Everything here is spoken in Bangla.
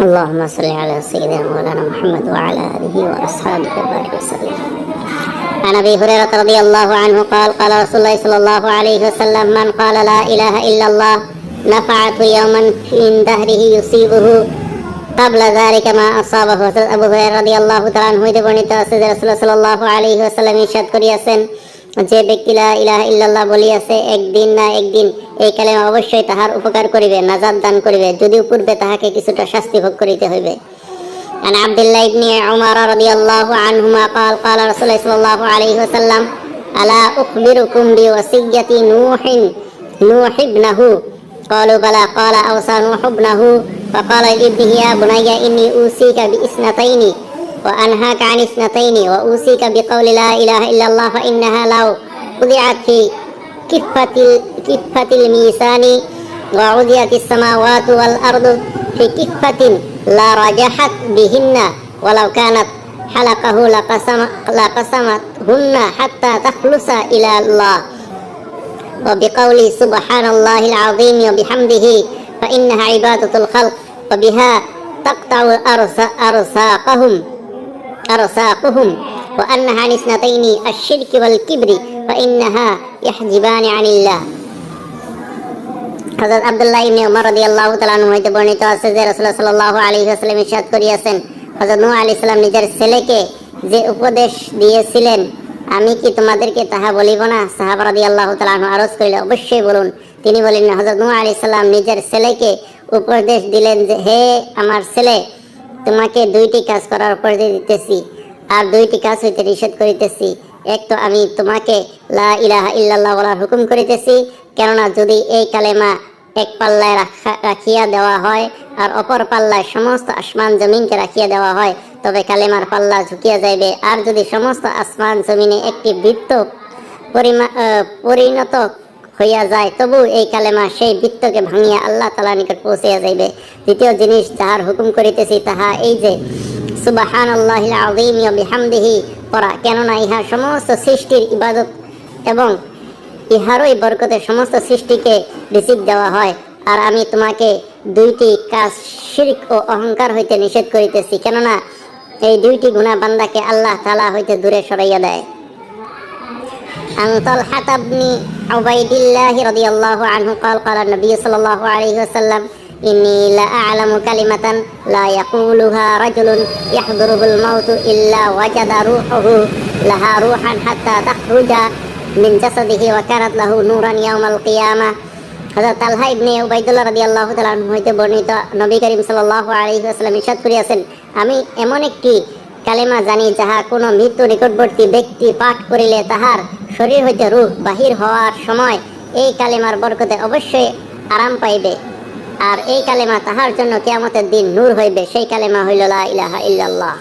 اللهم صل على سيدنا مولانا محمد وعلى اله واصحابه وبارك وسلم عن ابي هريره رضي الله عنه قال قال رسول الله صلى الله عليه وسلم من قال لا اله الا الله نفعت يوما من دهره يصيبه قبل ذلك ما أصابه হযরত আবু হুরায়রা রাদিয়াল্লাহু তাআলা আনহু হইতে বর্ণিত আছে যে রাসূলুল্লাহ সাল্লাল্লাহু আলাইহি ওয়াসাল্লাম ইরশাদ করিয়াছেন যে ব্যক্তি লা ইলাহা ইল্লাল্লাহ বলিয়াছে একদিন না একদিন এই কালেমা অবশ্যই তাহার উপকার করিবে নাজাত দান করিবে যদিও পূর্বে তাহাকে কিছুটা শাস্তি ভোগ করিতে হইবে عن عبد الله بن عمر رضي الله عنهما قال قال رسول الله صلى الله عليه وسلم ألا أخبركم بوصية نوح نوح ابنه قالوا بلى قال أوصى نوح ابنه فقال لابنه يا بني إني أوصيك بإثنتين وأنهاك عن اثنتين وأوصيك بقول لا إله إلا الله فإنها لو وضعت في كفة كفة الميزان وعديت السماوات والأرض في كفة لا رجحت بهن ولو كانت حلقه لقسم لقسمتهن حتى تخلص إلى الله. وبقول سبحان الله العظيم وبحمده فإنها عبادة الخلق وبها تقطع أرس- أرساقهم أرساقهم. وأنها عن اثنتين الشرك والكبر فإنها يحجبان عن الله. আব্দুল্লাহ ইবনে রাদিয়াল্লাহু তাআলা আনহু হইতে বর্ণিত আছে যে সাল্লাল্লাহু আলাইহি ওয়াসাল্লাম ইরশাদ করিয়াছেন, হযরত নূহ আলাইহিস সালাম নিজের ছেলেকে যে উপদেশ দিয়েছিলেন, আমি কি তোমাদেরকে তাহা বলিব না? সাহাবা রাদিয়াল্লাহু তাআলা আনহু আরজ অবশ্যই বলুন। তিনি বলেন হযরত নূহ আলাইহিস সালাম নিজের ছেলেকে উপদেশ দিলেন যে, হে আমার ছেলে, তোমাকে দুইটি কাজ করার উপদেশ দিতেছি আর দুইটি কাজ হইতে নিষেধ করিতেছি। এক তো আমি তোমাকে লা ইলাহা ইল্লাল্লাহ বলার হুকুম করিতেছি, কেননা যদি এই কালেমা এক পাল্লায় রাখা- রাখিয়া দেওয়া হয় আর অপর পাল্লায় সমস্ত আসমান জমিনকে রাখিয়া দেওয়া হয়। তবে কালেমার পাল্লা ঝুঁকিয়া যাইবে। আর যদি সমস্ত আসমান জমিনে একটি বৃত্ত পরিণত হইয়া যায়, তবু এই কালেমা সেই বৃত্তকে ভাঙিয়া আল্লাহ তালা নিকট পৌঁছিয়া যাইবে। দ্বিতীয় জিনিস যাহার হুকুম করিতেছি তাহা এই যে সুবাহান আল্লাহ আযীম বিহামদিহি, পড়া। কেননা ইহা সমস্ত সৃষ্টির ইবাদত এবং ইহারই বরকতে সমস্ত সৃষ্টিকে রিসিভ দেওয়া হয় আর আমি তোমাকে দুইটি কাজ শিরক ও অহংকার হইতে নিষেধ করিতেছি কেননা এই দুইটি গুণা বান্দাকে আল্লাহ তালা হইতে দূরে সরাইয়া দেয় عن طلحة بن عبيد الله رضي الله عنه قال قال النبي صلى الله عليه وسلم إني لا أعلم كلمة لا يقولها رجل يحضره الموت إلا وجد روحه لها روحا حتى تخرج ইবনে উবাইদুল্লাহ হইতে বর্ণিত নবী করিম করিয়াছেন, আমি এমন একটি কালেমা জানি যাহা কোনো মৃত্যু নিকটবর্তী ব্যক্তি পাঠ করিলে তাহার শরীর হইতে রূপ বাহির হওয়ার সময় এই কালেমার বরকতে অবশ্যই আরাম পাইবে। আর এই কালেমা তাহার জন্য কেয়ামতের দিন নূর হইবে। সেই কালেমা হইল লা ইলাহা ইল্লাল্লাহ।